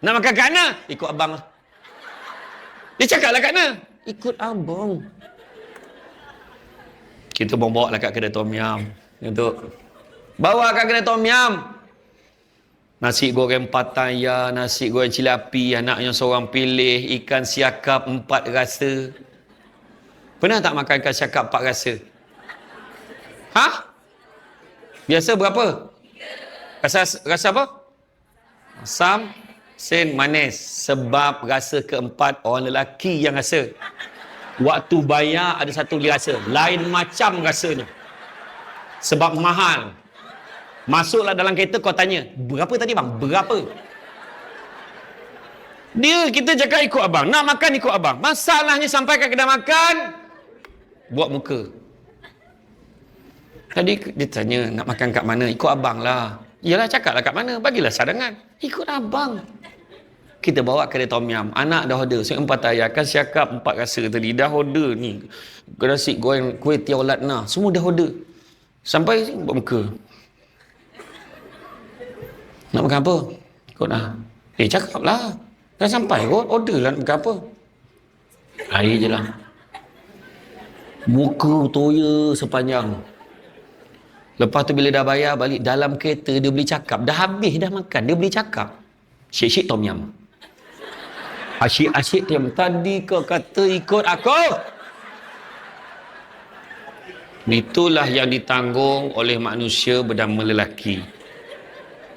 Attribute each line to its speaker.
Speaker 1: Nak makan kat mana? Ikut abang. Dia cakap lah kat mana? Ikut abang. Kita pun bawa lah kat kedai tom yam. Untuk bawa kat kedai tom yam. Nasi goreng pataya, nasi goreng cili api, anaknya seorang pilih, ikan siakap empat rasa. Pernah tak makan ikan siakap empat rasa? Ha? Biasa berapa? Rasa rasa apa? Asam, sen, manis. Sebab rasa keempat orang lelaki yang rasa. Waktu bayar ada satu rasa. Lain macam rasanya. Sebab mahal. Masuklah dalam kereta kau tanya, berapa tadi bang? Berapa? Dia kita cakap ikut abang. Nak makan ikut abang. Masalahnya sampai ke kedai makan, buat muka. Tadi dia tanya nak makan kat mana? Ikut abang lah. Yalah cakaplah kat mana? Bagilah sarangan. Ikut abang. Kita bawa kedai tom yam. Anak dah order. Saya empat ayah. Kan siakap empat rasa tadi. Dah order ni. Nasi goreng kuih tiaw latna. Semua dah order. Sampai sini buat muka. Nak makan apa? Ikut lah. Eh cakap lah. Dah sampai kot. Order lah nak makan apa. Air je lah. Muka toya sepanjang. Lepas tu bila dah bayar balik dalam kereta dia beli cakap. Dah habis dah makan. Dia beli cakap. Syek-syek tom yam. Asyik-asyik yam. Tadi kau kata ikut aku. Itulah yang ditanggung oleh manusia bernama lelaki.